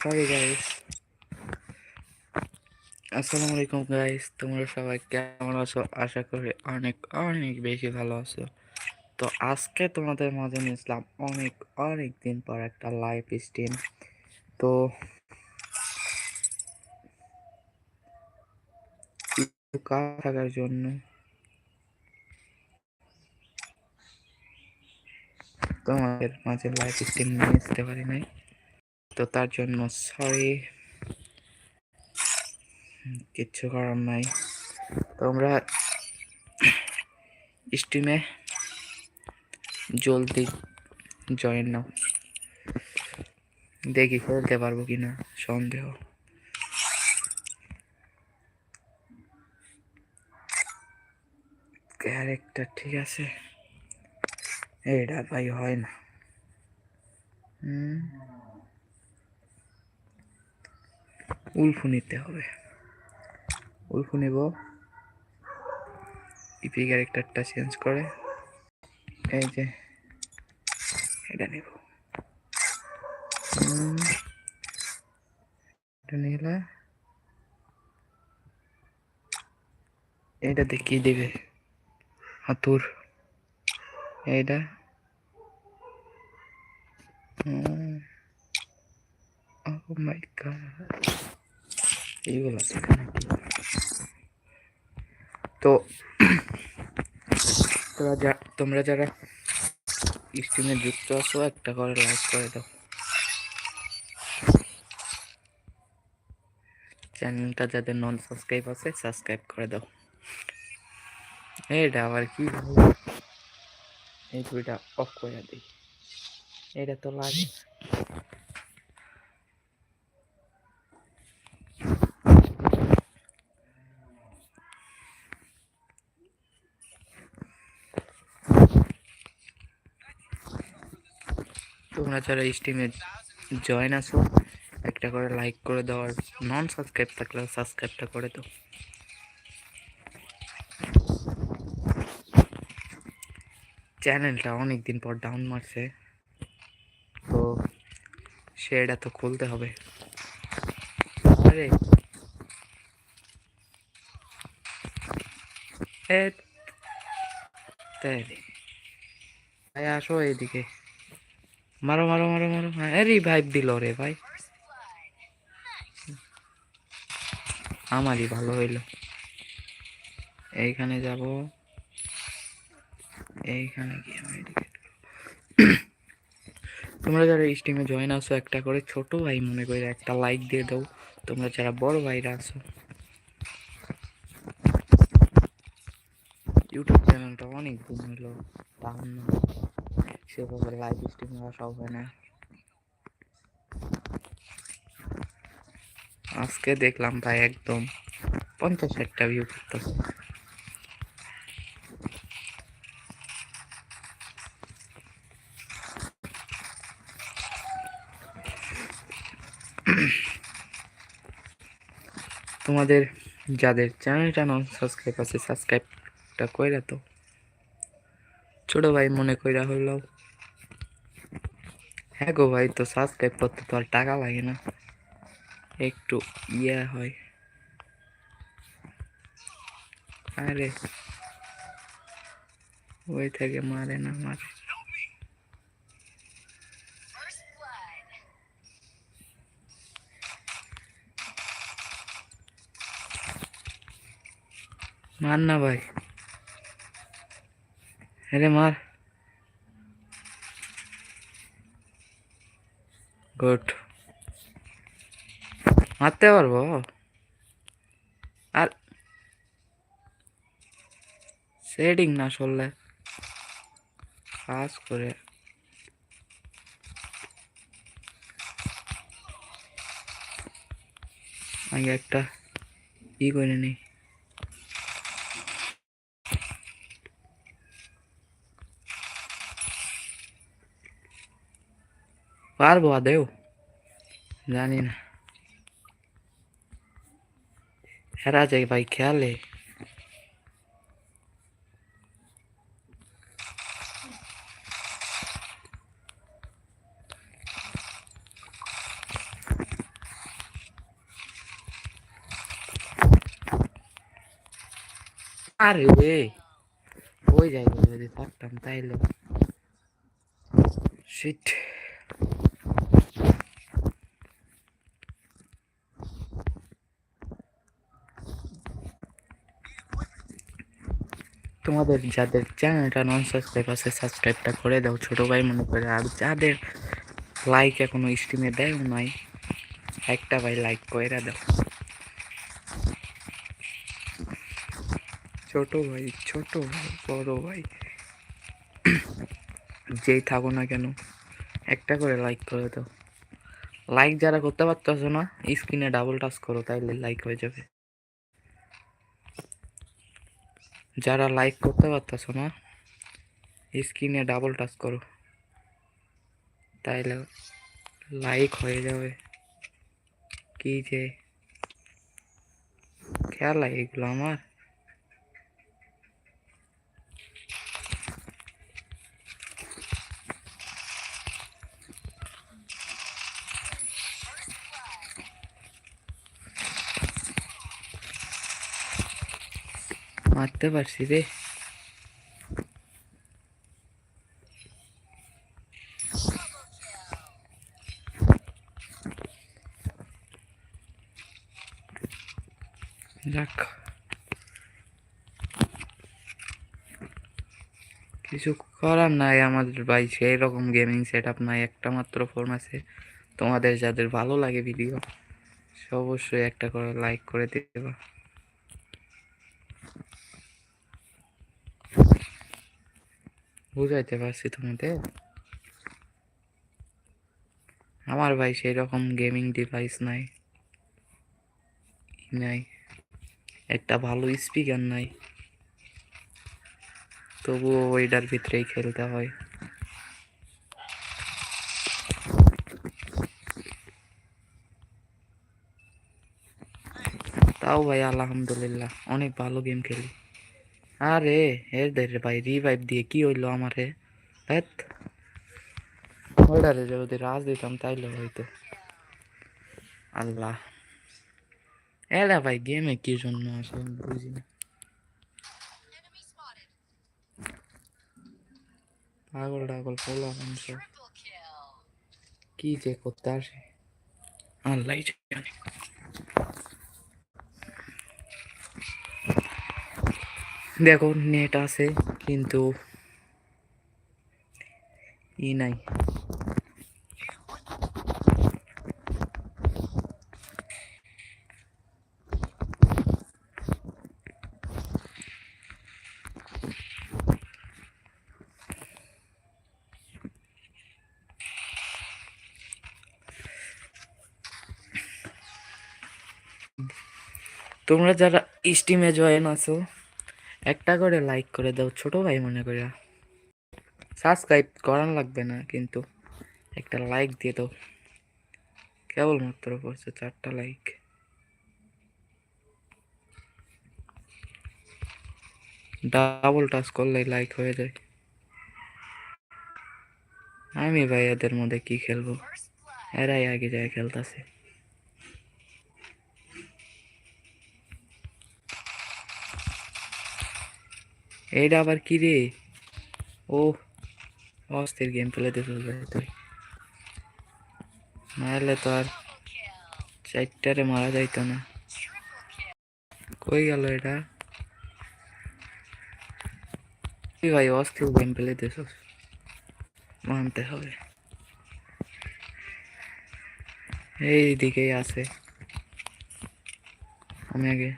Sorry guys আসসালামু আলাইকুম guys তোমরা সবাই কেমন আছো? আশা করি অনেক অনেক বেশি ভালো আছো। তো আজকে তোমাদের মাঝে নিয়েছিলাম অনেক অনেক দিন পর একটা লাইভ স্ট্রিম তো থাকার জন্য। তোমাদের মাঝে লাইভ স্ট্রিম নিয়ে আসতে পারি নাই। তো তার জন্য সরি কিচ্ছু করার নাই। তোমরা স্টিমে জলদি জয়েন নাও। দেখি খেলতে পারব কিনা, সন্দেহ। ক্যারেক্টার ঠিক আছে? এটা ভাই হয় না। হুম? উল্ফু নিতে হবে। উল্ফু নেব। ইপি ক্যারেক্টারটা চেঞ্জ করে। এই যে, এটা নেব। এটা নিলে। এইটাতে কি দেবে। হাতুর। এইটা। ও মাই গড এইগুলো। তো তোরা যা, তোমরা যারা স্ট্রিমে যুক্ত আছো, একটা করে লাইক করে দাও। চ্যানেলটা যাদের নন সাবস্ক্রাইব আছে সাবস্ক্রাইব করে দাও। এটা আবার কি এই দুইটা অফ করে দিই। এটা তো লাগে। যারা স্ট্রিমে জয়েন আছো, একটা করে লাইক করে দাও আর নন সাবস্ক্রাইব থাকলে সাবস্ক্রাইবটা করে দাও। চ্যানেলটা অনেক দিন পর ডাউন মারছে, তো সেটা তো খুলতে হবে। আরে। তাই। আসো এইদিকে মারো মারো মারো মারো। হ্যাঁ রিভাইভ দিল রে ভাই। আমারই ভালো হইল। এইখানে যাব। এইখানে গিয়ে তোমরা যারা স্টিমে জয়েন আসো একটা করে ছোট ভাই মনে করে একটা লাইক দিয়ে দাও। তোমরা যারা বড় ভাইরা আসো ইউটিউব চ্যানেলটা অনেক হলো তাহলে না সেভাবে লাইভ স্ট্রিম আসা হবে না। আজকে দেখলাম ভাই একদম পঞ্চাশ একটা ভিউ করতেছে। তোমাদের যাদের চ্যানেলটা নন সাবস্ক্রাইব আছে সাবস্ক্রাইবটা কইরা তো ছোট ভাই মনে কইরা হইল হ্যাঁ গো ভাই, তো সাবস্ক্রাইব করতে তো আর টাকা লাগে না। একটু ইয়ে হয়। আরে। ওই থেকে মারে না, মারে। মার না ভাই। আরে মার। গুড মারতে পারব? আর সেটিং না সরলে কাজ করে। আগে একটা ই করে নিই पार भाद जानी हेरा चाहिए भाई ख्याल है अरे वे कोई जाएगा जो दिखाता हूँ सिट তোমাদের যাদের চ্যানেলটা নন সাবস্ক্রাইব আছে সাবস্ক্রাইবটা করে দাও। ছোট ভাই মনে করে, আর যাদের লাইক এখনও স্ট্রিমে দেয় নাই, একটা ভাই লাইক করে দাও। ছোট ভাই ছোট ভাই, বড় ভাই। যেই থাকো না কেন, একটা করে লাইক করে দাও। লাইক যারা করতে পারতেছো না স্ক্রিনে ডাবল টাচ করো, তাইলে লাইক হয়ে যাবে। যারা লাইক করতে পারতেছ না স্ক্রিনে ডাবল টাচ করো। তাইলে লাইক হয়ে যাবে। কি যে খেয়াল লাগে এগুলো আমার। মারতে পারছি রে যাক কিছু করার নাই আমাদের ভাই সেই রকম গেমিং সেট আপ নাই, একটা মাত্র ফোন আছে। তোমাদের যাদের ভালো লাগে ভিডিও অবশ্যই একটা করে লাইক করে দেবা। বুঝাইতে পারছি তোমাদের? আমার ভাই সেই রকম গেমিং ডিভাইস নাই নাই। একটা ভালো স্পিকার নাই। তবুও ওইটার ভিতরেই খেলতে হয়। তাও ভাই আলহামদুলিল্লাহ, অনেক ভালো গেম খেলি। আরে এর রে ভাই রিভাইভ দিয়ে কি হইল আমারে? হেৎ ওইটারে যদি রাজ দিতাম, তাইলে হইতো। আল্লাহ। এরা ভাই গেমে কি জন্য আসে বুঝি না। পাগল টাগল পোলা কি যে করতে আসে। আল্লাহ দেখো নেট আছে কিন্তু ই নাই। তোমরা যারা স্টিমে জয়েন আছো একটা করে লাইক করে দাও, ছোট ভাই মনে করে সাবস্ক্রাইব করান লাগবে না, কিন্তু একটা লাইক দিয়ে দাও। কেবলমাত্র পড়ছে চারটা লাইক ডাবল টাচ করলে লাইক হয়ে যায়। আমি ভাই এদের মধ্যে কি খেলব? এরাই আগে যায় খেলতেছে। এইটা আবার কি রে? ও অস্থির গেম প্লে দেখে তুই। নাহলে তো আর. চারটারে মারা যাইতো না। কই গেল এটা ভাই, অস্থির গেম প্লে দেখো মানতে হবে। এই দিকেই আছে। আমি আগে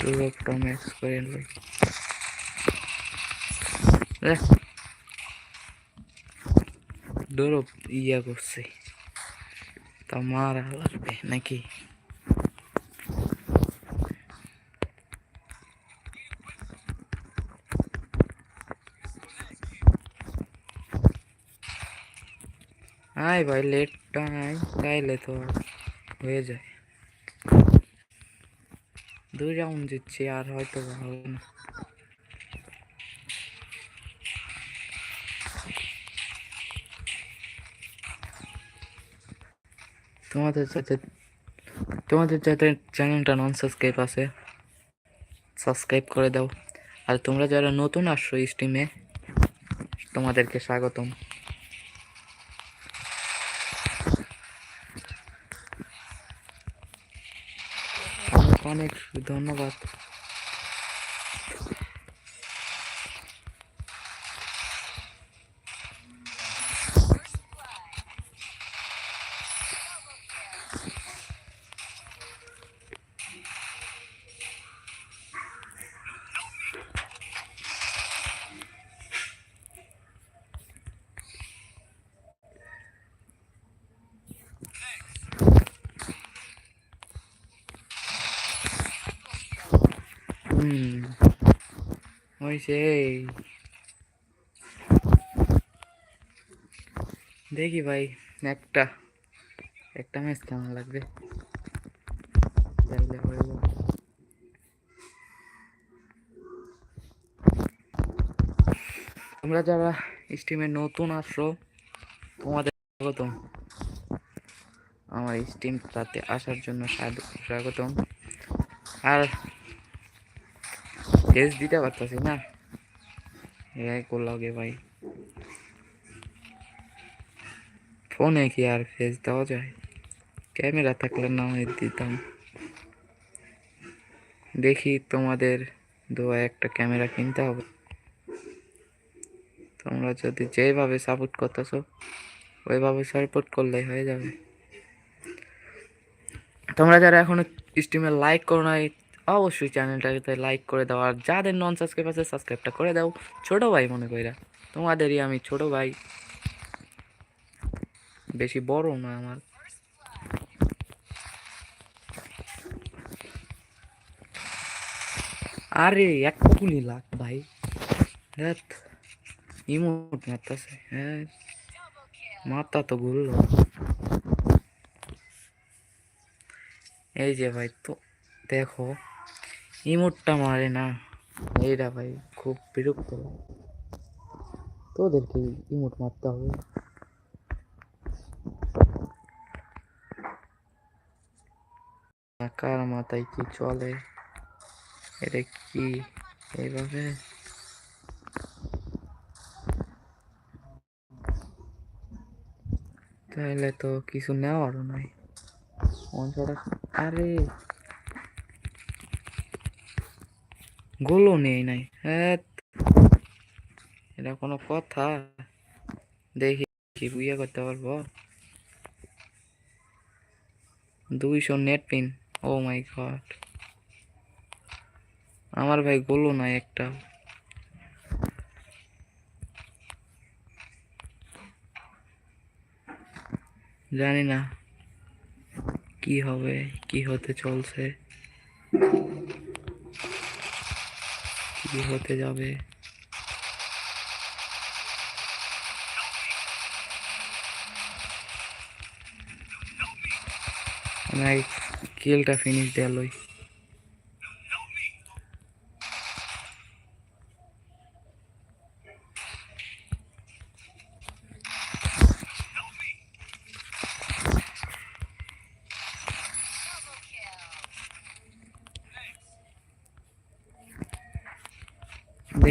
দুটো ম্যাক্স করে লই ডোরো ইয়া করছে তা মারা লাগবে নাকি আয় ভাই লেটটা আয় তাইলে তো আর হয়ে যায় দুই রাউন্ড জিতছি আর হয়তো ভালো না তোমাদের যাতে তোমাদের যাতে চ্যানেলটা নন সাবস্ক্রাইব আছে সাবস্ক্রাইব করে দাও। আর তোমরা যারা নতুন আসছো স্ট্রিমে তোমাদেরকে স্বাগতম। অনেক ধন্যবাদ। হুম ওই সেই। দেখি ভাই, একটা একটা ম্যাচ কেমন লাগবে? তাইলে হইল তোমরা যারা স্টিমে নতুন আসছো, তোমাদের স্বাগতম। আমার স্টিমটাতে আসার জন্য স্বাগতম। আর ফেস দিতে পারতাছি না। এটাই করলাম গে ভাই। ফোনে কি আর ফেস দেওয়া যায়? ক্যামেরা থাকলে না হয় দিতাম। দেখি তোমাদের দোয়া একটা ক্যামেরা কিনতে হবে। তোমরা যদি যেভাবে সাপোর্ট করতেছো, ওইভাবে সাপোর্ট করলেই হয়ে যাবে। তোমরা যারা এখনও স্ট্রিমে লাইক করো নাই অবশ্যই চ্যানেলটাকে লাইক করে দাও, আর যাদের নন সাবস্ক্রাইব আছে সাবস্ক্রাইবটা করে দাও। ছোটো ভাই মনে কইরা, তোমাদেরই আমি ছোট ভাই। বেশি বড় না আমার। আরে, এক গুলি লাখ ভাই। ইমোট মারতাছে হ্যাঁ। মাথা তো ঘুরলো। এই যে ভাই, তো দেখো ইমোটটা মারে না। এইটা ভাই, খুব বিরক্ত। তোদেরকে ইমোট মারতে হবে। কার মাথায় কি চলে? এটা কি এইভাবে? তাহলে তো কিছু নেওয়ারও নাই। আরে! গোলও নেই নাই। হ্যাঁ এটা কোনো কথা। দেখি কি বিয়ে করতে পারব। দুইশো net pin. Oh my God. আমার ভাই গোলও নাই একটা। জানি না। কি হবে, কি হতে চলছে। কি হতে যাবে? আমি কিলটা ফিনিশ দেওয়া লই।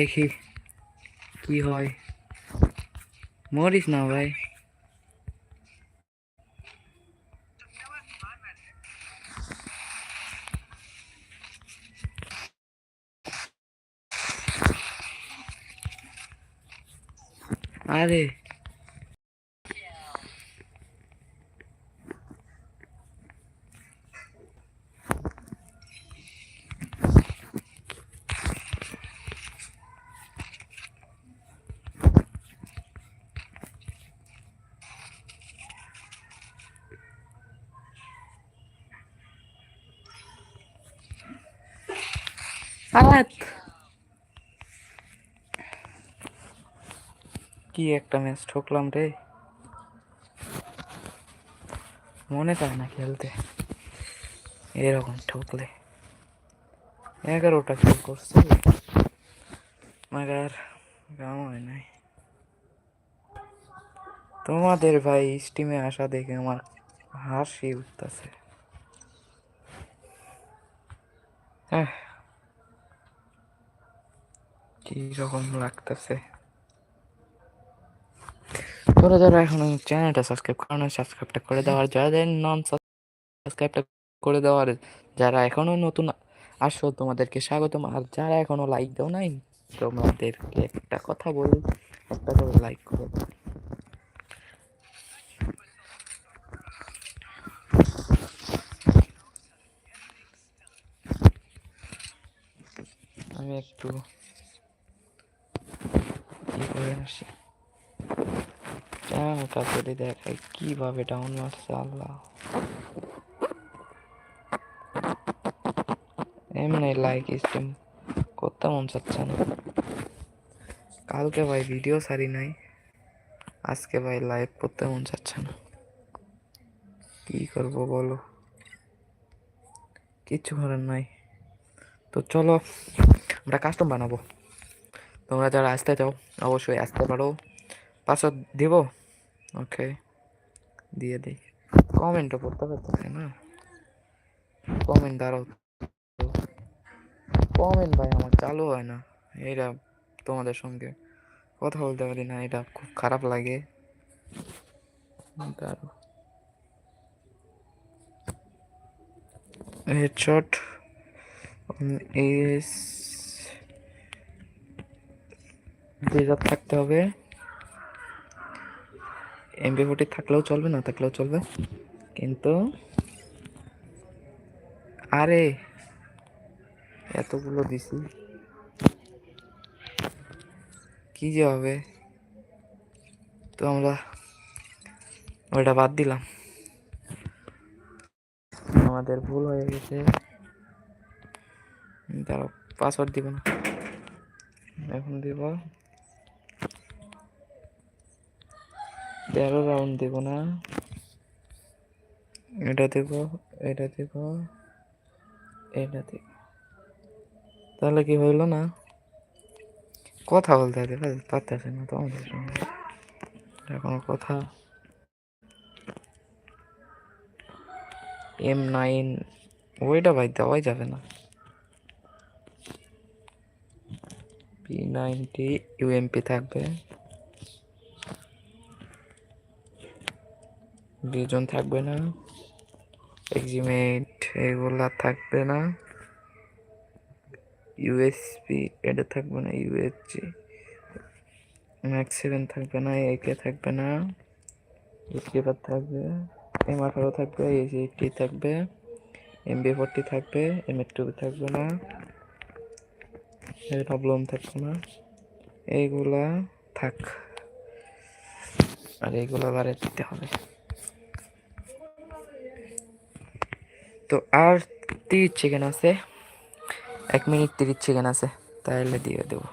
দেখি কি হয় মরিস না ভাই আরে কি একটা ম্যাচ ঠকলাম রে। মনে চায় না খেলতে। এরকম ঠকলে। এগারোটা খেল করছে। মাগার কাম হয় নাই। তোমাদের ভাই স্টিমে আসা দেখে আমার হাসি উঠতেছে। হ্যাঁ কি রকম লাগতেছে। তোরা যারা এখনও চ্যানেলটা সাবস্ক্রাইব করে না সাবস্ক্রাইবটা করে দেওয়ার যাদের নন সাবস্ক্রাইবটা করে দেওয়ার যারা এখনও নতুন আসো, তোমাদেরকে স্বাগতম। আর যারা এখনও লাইক দাও নাই, তোমাদেরকে একটা কথা বলি, একটা করে লাইক করো। আমি একটু করে আসি? চ্যানেলটা যদি দেখাই কীভাবে ডাউন মারছে আল্লাহ এমনি লাইক স্ট্রিম করতে মন চাচ্ছে না কালকে ভাই ভিডিও সারি নাই আজকে ভাই লাইভ করতে মন চাচ্ছে না কি করব বলো কিচ্ছু করার নাই তো চলো আমরা কাস্টম বানাবো তোমরা যারা আসতে চাও অবশ্যই আসতে পারো পাসওয়ার্ড দিব? ওকে দিয়ে দিই। কমেন্টও পড়তে পারতেছে না? কমেন্ট দাঁড়াও কমেন্ট ভাই আমার চালু হয় না। এটা তোমাদের সঙ্গে কথা বলতে পারি না, এটা খুব খারাপ লাগে। হেডশট এস থাকতে হবে। এমবি ফোর্টি থাকলেও চলবে, না থাকলেও চলবে। কিন্তু আরে, এতগুলো দিছি। কি যে হবে? তো আমরা ওটা বাদ দিলাম। আমাদের ভুল হয়ে গেছে। পাসওয়ার্ড দিব না। এখন দিব। তেরো রাউন্ড দেব না। এটা দেব এটা দেব এটা দেব। তাহলে কি হইল না? কথা বলতে পারতেছে না তো আমাদের সঙ্গে কোনো কথা। এম নাইন ওইটা ভাই দেওয়াই যাবে না। পি নাইনটি ইউএমপি থাকবে। দুজন থাকবে না। এক্সিমেট এগুলা থাকবে না। ইউএসপি এটা থাকবে না ইউএসজি ম্যাক্স সেভেন থাকবে না একে থাকবে না। স্লিপার থাকবে। এম আঠারো থাকবে এইচ এইটটি থাকবে। এম বি ফোরটি থাকবে এম এর টু থাকবে না। প্রবলেম থাকবে না। এইগুলা থাক। আর এইগুলো বারে দিতে হবে। তো আর তিরিশ চিকেন আছে। এক মিনিট তিরিশ চিকেন আছে। তাহলে দিয়ে দেবো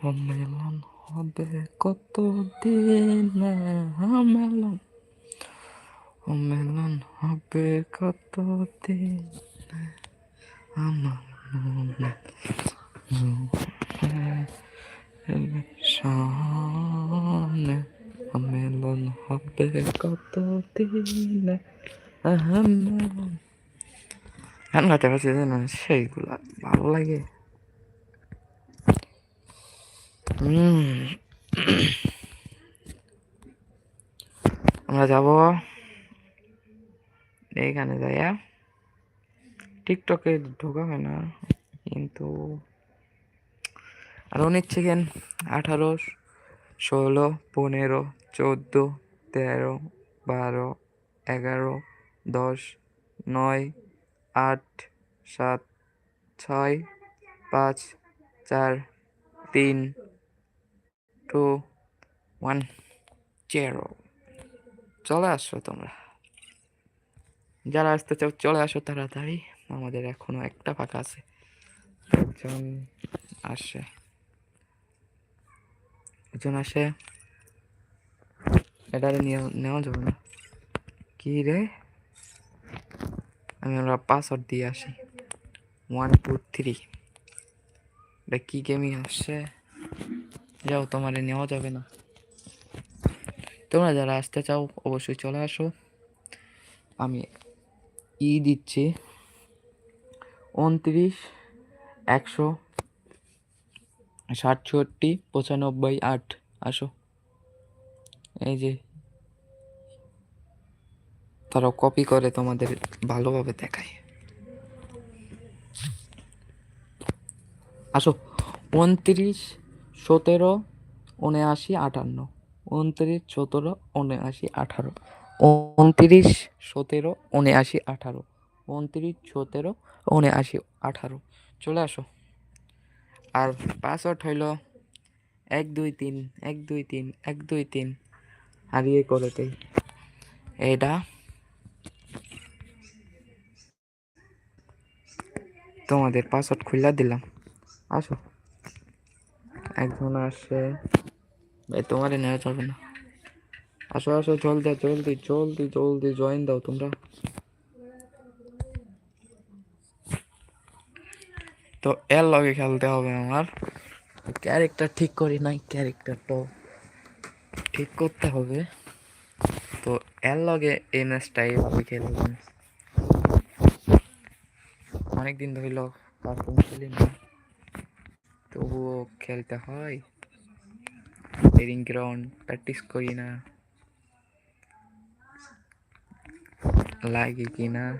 সম্মেলন হবে কত দিন সম্মেলন সম্মেলন হবে কত দিন আমার মনে সামনে সম্মেলন হবে কত দিন সম্মেলন গাইতে পারছি না সেইগুলা ভালো লাগে। আমরা যাব এইখানে যাইয়া। টিকটকে ঢোকা হয় না, কিন্তু আরও নিচ্ছে কেন? আঠারো, ষোলো, পনেরো, চোদ্দ, তেরো, বারো, এগারো, দশ, নয়, আট সাত, ছয়, পাঁচ, চার, তিন টু ওয়ান জিরো চলে আসো তোমরা। যারা আসতে চাও, চলে আসো তাড়াতাড়ি। আমাদের এখনও একটা ফাঁকা আছে। একজন আসে। একজন আসে। এটারে নিয়ে নেওয়া যাবে না। কি রে? আমি আমরা পাসওয়ার্ড দিয়ে আসি। ওয়ান টু থ্রি এটা কী গেমিং আসছে? যাও, তোমার নেওয়া যাবে না। তোমরা যারা আসতে চাও, অবশ্যই চলে আসো। আমি ই দিচ্ছি। উনত্রিশ, একশো, সাতষট্টি, পঁচানব্বই, আট। আসো। এই যে। তারা কপি করে তোমাদের ভালোভাবে দেখায়। আসো। উনত্রিশ, সতেরো, উনআশি, আটান্ন। উনত্রিশ, সতেরো, উনআশি, আঠারো। উনত্রিশ, সতেরো, উনআশি, আঠারো। উনত্রিশ, সতেরো, উনআশি, আঠারো। চলে আসো। আর পাসওয়ার্ড হইল এক, দুই, তিন, এক, দুই, তিন, এক, দুই, তিন। আর ইয়ে করে দেই। এটা তোমাদের পাসওয়ার্ড খুলে দিলাম। আসো। একজন আসে। ভাই তোমারে নেওয়া যাবে না। আসো আসো, জলদি জলদি জলদি জলদি জয়েন দাও তোমরা। তো এর লগে খেলতে হবে আমার। ক্যারেক্টার ঠিক করি নাই ক্যারেক্টারটাও ঠিক করতে হবে। তো এর লগে এই ম্যাচটা এইভাবে খেললাম অনেকদিন ধরিল কার্টুন খেলি না তবুও খেলতে হয়। ট্রেনিং গ্রাউন্ড প্র্যাকটিস করি না। লাগে কি না?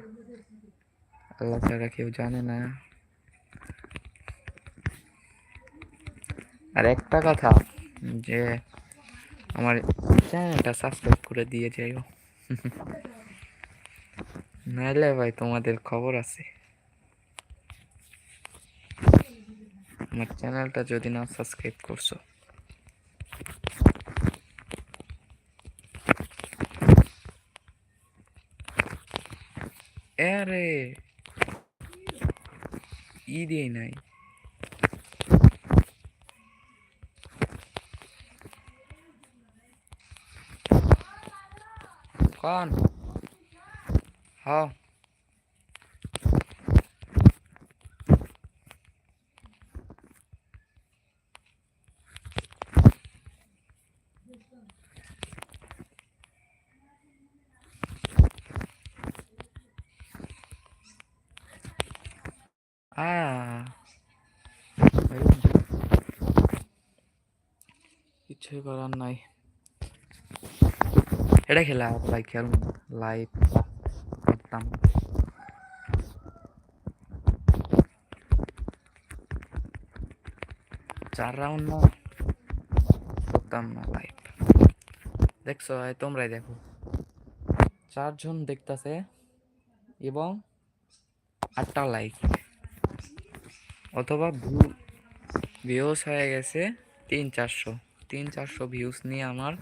আল্লাহ ছাড়া কেউ জানে না। আর একটা কথা, যে আমার চ্যানেলটা সাবস্ক্রাইব করে দিয়ে যাইও। নাইলে ভাই তোমাদের খবর আছে। আমার চ্যানেলটা যদি না সাবস্ক্রাইব করছ। আরে ই দিয়ে নাই। কন। হ। কিছুই করার নাই। এটা খেলা ভাই খেল লাইভ করতাম। চার রাউন্ড না, করতাম না লাইভ দেখছ তোমরাই দেখো। চারজন দেখতাছে এবং আটটা লাইক অথবা ভিউস হয়ে গেছে তিন, চারশো। তিন চারশো ভিউস নিয়ে আমার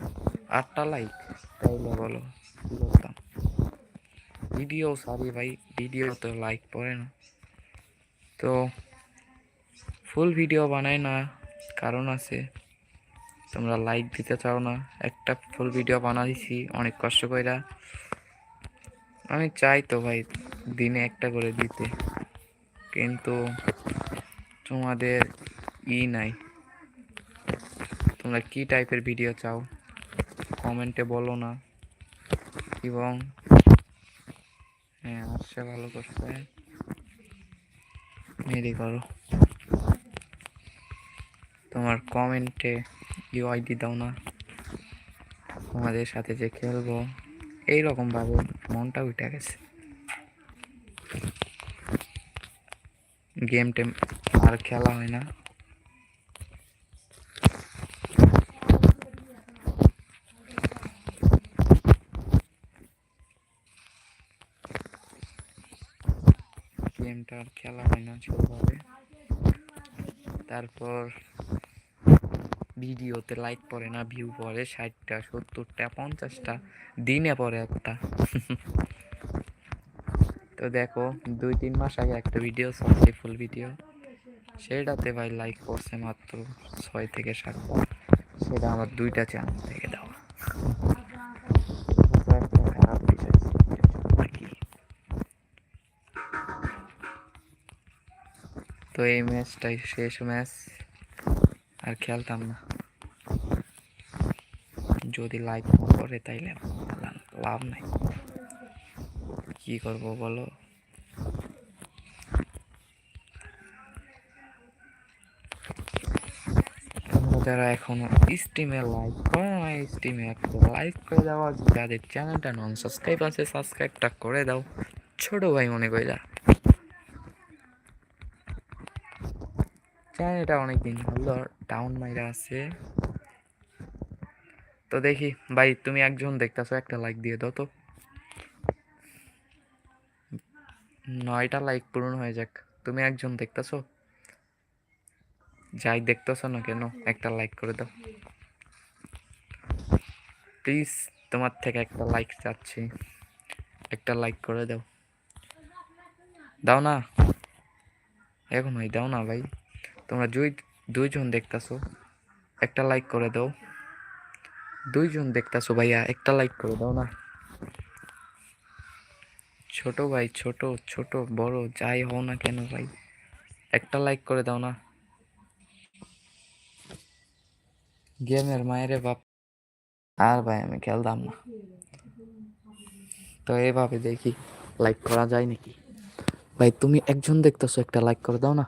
আটটা লাইক তাইলে বলো। কি করতাম? ভিডিও সরি ভাই ভিডিও তো লাইক পড়ে না। তো ফুল ভিডিও বানাই না কারণ আছে তোমরা লাইক দিতে চাও না। একটা ফুল ভিডিও বানাইছি অনেক কষ্ট কইরা। আমি চাই তো ভাই দিনে একটা করে দিতে। কিন্তু তোমাদের ই নাই। তোমরা কি টাইপের ভিডিও চাও? কমেন্টে বলো না। এবং হ্যাঁ আসছে, ভালো করছে। মেরি করো। তোমার কমেন্টে ইউ ইউআইডি দাও না। তোমাদের সাথে যে খেলব, এইরকম ভাবে মনটা উঠে গেছে। গেম টেম আর খেলা হয় না গেমটা আর খেলা হয় না সেভাবে তারপর ভিডিওতে লাইক পড়ে না ভিউ পড়ে ষাটটা, সত্তরটা, পঞ্চাশটা, দিনে পড়ে একটা। তো দেখো, দুই তিন মাস আগে একটা ভিডিও ছাড়ছি ফুল ভিডিও সেটাতে ভাই লাইক করছে মাত্র ছয় থেকে সাত সেটা আমার দুইটা চ্যানেল থেকে দেওয়া। এই ম্যাচটাই, শেষ ম্যাচ। আর খেলতাম না। যদি লাইক করে তাইলে লাভ নাই। কি করব বলো? যারা এখনও স্টিমে লাইক করে না স্টিমে একটা লাইক করে দাও। যাদের চ্যানেলটা নন সাবস্ক্রাইব আছে সাবস্ক্রাইবটা করে দাও। ছোট ভাই মনে কইরা চ্যানেলটা অনেকদিন হলো? ডাউন মাইরা আছে। তো দেখি, ভাই, তুমি একজন দেখতেছো, একটা লাইক দিয়ে দাও তো। নয়টা লাইক পূরণ হয়ে যাক। তুমি একজন দেখতেছো? যাই দেখতেছো না কেন, একটা লাইক করে দাও। প্লিজ তোমার থেকে একটা লাইক চাচ্ছি। একটা লাইক করে দাও। দাও না। এখন ভাই দাও না, ভাই। তোমরা দুই, দুইজন দেখতেছো, একটা লাইক করে দাও। দুইজন দেখতেছো ভাইয়া, একটা লাইক করে দাও না। ছোট ভাই, ছোট ছোট, বড়, যাই হও না কেন ভাই, একটা লাইক করে দাও না। গেমের মায়েরে বাপ। আর ভাই, আমি খেলতাম না। তো এভাবে দেখি লাইক করা যায় নাকি? ভাই, তুমি একজন দেখতেছো, একটা লাইক করে দাও না।